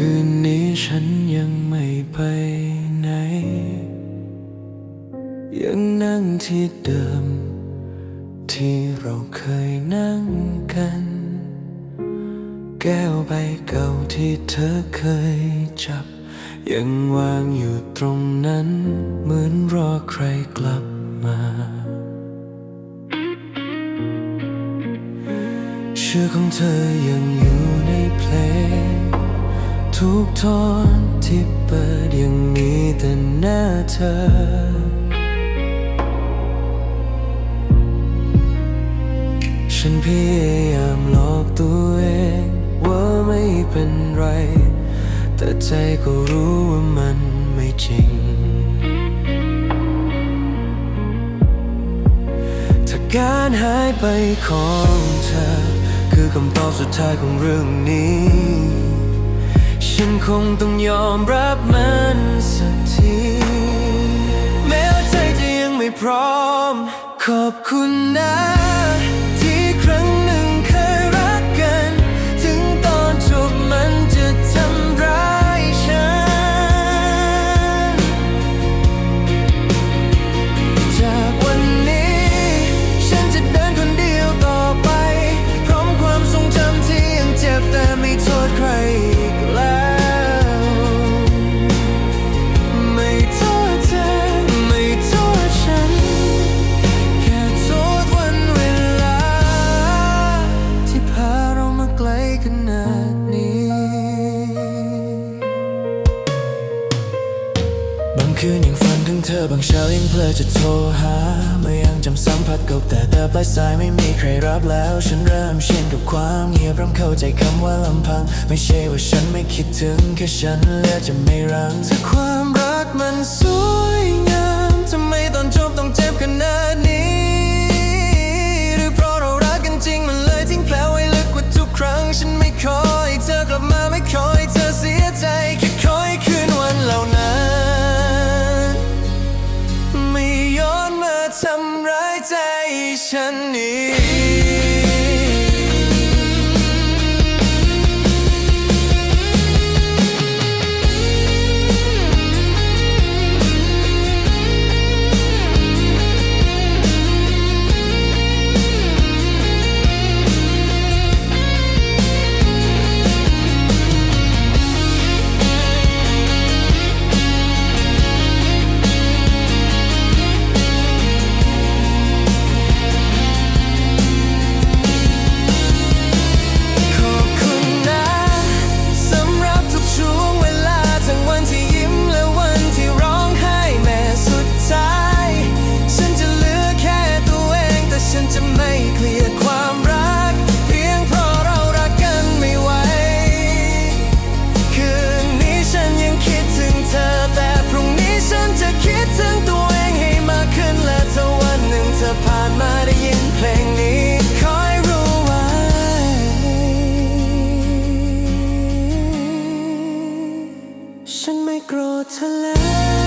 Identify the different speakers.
Speaker 1: คืนนี้ฉันยังไม่ไปไหน ยังนั่งที่เดิม ที่เราเคยนั่งกัน แก้วใบเก่าที่เธอเคยจับ ยังวางอยู่ตรงนั้น เหมือนรอใครกลับมาชื่อของเธอยังอยู่ในเพลง ทุกทอนที่เปิดยังมีแต่หน้าเธอ ฉันพยายามหลอกตัวเองว่าไม่เป็นไร แต่ใจก็รู้ว่ามันไม่จริง ถ้าการหายไปของเธอ คือคำตอบสุดท้ายของเรื่องนี้ ฉันคงต้องยอมรับมันสักที แม้วใจจะยังไม่พร้อม ขอบคุณนะ คืนยังฝันถึงเธอบางเช้ายังเพลอจะโทรหาเมื่อยังจำสัมผัสเก่าแต่แต่ปลายสายไม่มีใครรับแล้ว ฉันเริ่มชินกับความเงียบเริ่มเข้าใจคำว่าลำพัง ไม่ใช่ว่าฉันไม่คิดถึงแค่ฉันเลือจะไม่รังถ้าความรักมันสูงำร้า โกรธเธอแล้ว